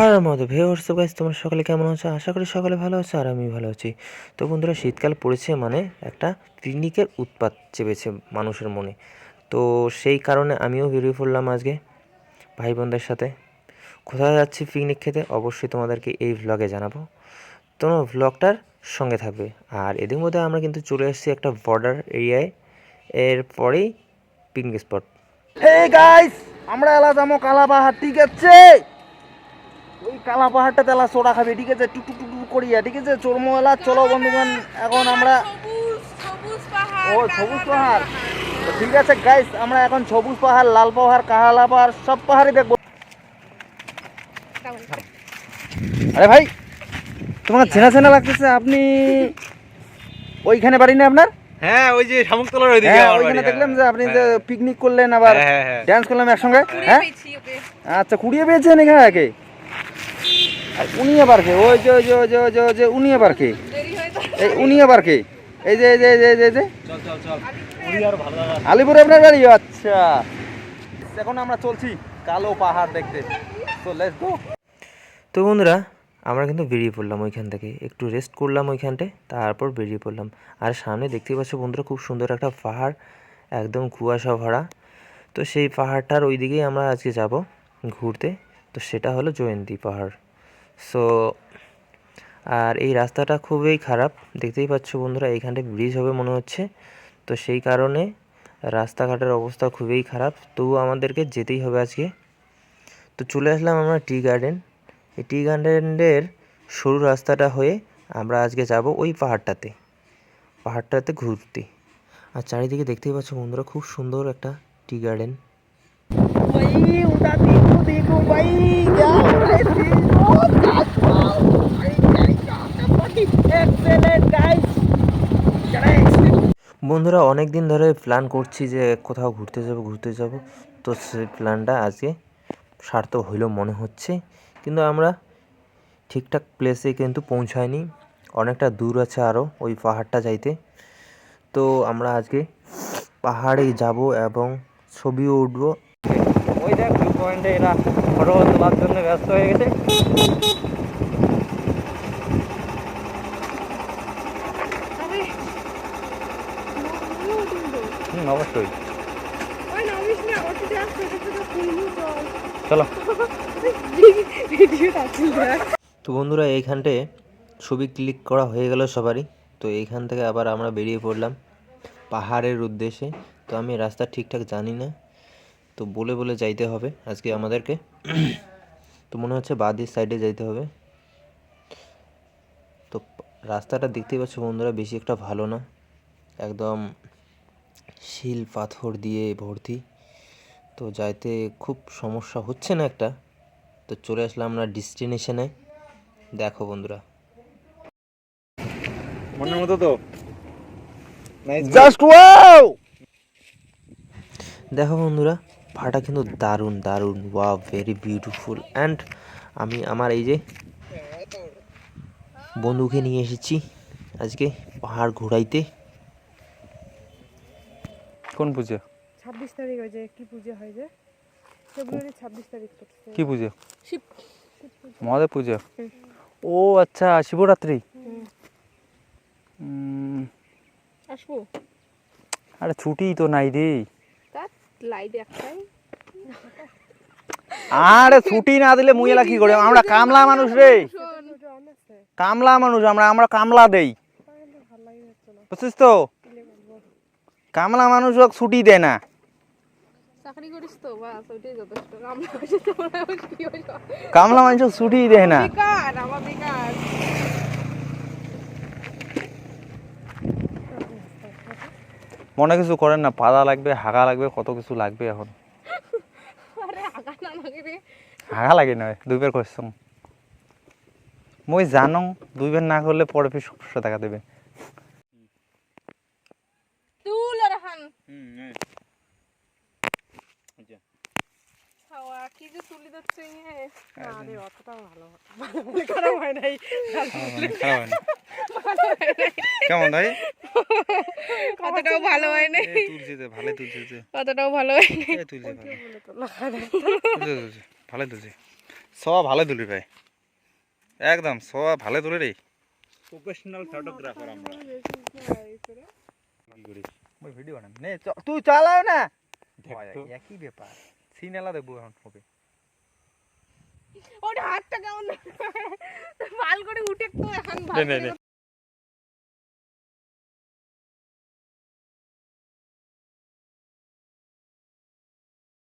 হার মতো ভে WhatsApp guys তোমরা সকলে কেমন আছো? আশা করি সকলে ভালো আছো আর আমি ভালো আছি। তো বন্ধুরা, শীতকাল পড়েছে মানে একটা পিকনিকের উৎপাত চেপেছে মানুষের মনে। তো সেই কারণে আমিও বেরিয়ে পড়লাম আজকে ভাই বোনদের সাথে। কোথায় যাচ্ছি পিকনিক খেতে? অবশ্যই তোমাদেরকে এই ভ্লগে জানাব। তোমরা ভ্লগটার সঙ্গে থাকবে। আর এদের মধ্যে আমরা কিন্তু চলে এসেছি একটা বর্ডার এরিয়ায় এরপরেই পিকনিক স্পট হে গাইস আমরা এলা যাব কালা ঠিক আছে ওই কালা পাহাড়টা তেলা সোডা খাবে ঠিক আছে? টুকু টুকু করিয়া ঠিক আছে? চর্মো এলা চলো বন্ধুগণ এখন আমরা সবুজ সবুজ পাহাড় ও সবুজ পাহাড়। ঠিক আছে গাইস আমরা এখন সবুজ পাহাড় লাল পাহাড় কাহালা পাহাড় সব পাহাড়ই দেখব। আরে ভাই তোমার চেনা চেনা লাগতেছে আপনি ওইখানে বাড়ি না আপনার? হ্যাঁ ওই যে শামুকতলার ওইদিকে হ্যাঁ আমার ওইখানে দেখলাম যে হ্যাঁ। আপনি যে পিকনিক করলেন আবার হ্যাঁ, হ্যাঁ, হ্যাঁ। ডান্স করলাম একসঙ্গে হ্যাঁ? আচ্ছা কুড়িয়ে পেয়েছেন এখানে একে আর উনি আবার কে? ওই যে ওই যে ওই যে ওই যে ওই যে উনি আবার কে? তো এই উনি আবার কে? এই যে এই যে এই যে এই যে, এই যে। চল চল চল। পুরী আর ভালো লাগা আলিপুরে আপনার বাড়ি? আচ্ছা। এখন আমরা চলছি কালো পাহাড় দেখতে। তো লেটস গো তো বন্ধুরা আমরা কিন্তু বেরিয়ে পড়লাম ওইখান থেকে। একটু রেস্ট করলাম ওইখানটায় তারপর বেরিয়ে পড়লাম। আর সামনে দেখতে পাচ্ছ বন্ধুরা খুব সুন্দর একটা পাহাড় একদম কুয়াশা ভরা। তো সেই পাহাড়টার ওই দিকেই আমরা আজকে যাব ঘুরতে। তো সেটা হলো জয়ন্তী পাহাড়। সো আর এই রাস্তাটা খুবই খারাপ। দেখতেই পাচ্ছ বন্ধুরা, এইখানটায় ব্রিজ হবে মনে হচ্ছে। তো সেই কারণে রাস্তাঘাটের অবস্থা খুবই খারাপ। তবু আমাদেরকে যেতেই হবে আজকে। তো চলে আসলাম আমরা টি গার্ডেন এই টি গার্ডেনের সরু রাস্তাটা হয়ে আমরা আজকে যাব ওই পাহাড়টাতে। পাহাড়টাতে ঘুরতে। আর চারিদিকে দেখতেই পাচ্ছ বন্ধুরা, খুব সুন্দর একটা টি গার্ডেন বন্ধুরা অনেক দিন ধরে প্ল্যান করছি যে কোথাও ঘুরতে যাব ঘুরতে যাব। তো সেই প্ল্যানটা আজকে সার্থক হইল মনে হচ্ছে। কিন্তু আমরা ঠিকঠাক প্লেসে কিন্তু পৌঁছাইনি অনেকটা দূর আছে আরও ওই পাহাড়টা যাইতে। তো আমরা আজকে পাহাড়ে যাব এবং ছবিও উঠবো। ভিউ পয়েন্টে এরা ফটো তোলার জন্য ব্যস্ত হয়ে গেছে। অবশ্যই। চলো। তো বন্ধুরা এইখানটায় ছবি ক্লিক করা হয়ে গেল সবারই। তো এইখান থেকে আবার আমরা বেরিয়ে পড়লাম পাহাড়ের উদ্দেশ্যে। তো আমি রাস্তা ঠিকঠাক জানি না। তো বলে বলে যাইতে হবে আজকে আমাদেরকে। তো মনে হচ্ছে বাদির সাইডে যাইতে হবে। তো রাস্তাটা দেখতেই পাচ্ছ বন্ধুরা বেশি একটা ভালো না। একদম শিল পাথর দিয়ে ভর্তি। তো যাইতে খুব সমস্যা হচ্ছে না একটা। তো চলে আসলাম আমরা ডেস্টিনেশনে দেখো বন্ধুরা। মনের মতো তো। নাইস জাস্ট ওয়াও দেখো বন্ধুরা পাহাড়টা কিন্তু দারুণ দারুণ। ওয়া ভেরি বিউটিফুল অ্যান্ড আমি আমার এই যে বন্ধুকে নিয়ে এসেছি আজকে পাহাড় ঘোরাইতে। কোন পূজা? ছাব্বিশ তারিখ হয় যে কি পুজো হয় যে? ফেব্রুয়ারি ছাব্বিশ তারিখ কি পূজা? শিব। মহাদেব পূজা? ও আচ্ছা শিবরাত্রি। আসব। আরে ছুটি তো নাই রে। লাইট একটাই। আরে ছুটি না দিলে মুইলা কি করে? আমরা কামলা মানুষ রে। কামলা মানুষ আমরা আমরা কামলা দেই। বুঝছিস তো? কামলা মানুষ হোক ছুটি দেয় না। চাকরি করিস তো? বাস ওইটাই যথেষ্ট। আমরা হচ্ছে তোমরা কি হইল কামলা মানুষ ছুটি দেয় না। মনে কিছু করেন না পাতা লাগবে হাগা লাগবে কত কিছু লাগবে এখন। আরে লাগে হাগা লাগে নয় দুইবার করছম মই জানো দুইবার না করলে পরে ফির সমস্যা দেখা দেবে। হয় নাই। কেমন ভাই? অতটাও ভালো হয় নাই ভালো তুলছে অতটাও ভালো হয় নাই তুলছে ভালো তুলছে সব ভালো তুলি ভাই। একদম সব ভালো তুলে রে। প্রফেশনাল ফটোগ্রাফার আমরা। কি ভিডিও বানান নে চ- তুই চালাও না। একই ব্যাপার। সিনেলা দেখব এখন হবে ওটা হাতটা কেমন? ভালো করে উঠে তো এখন ভালো নে, করে নে।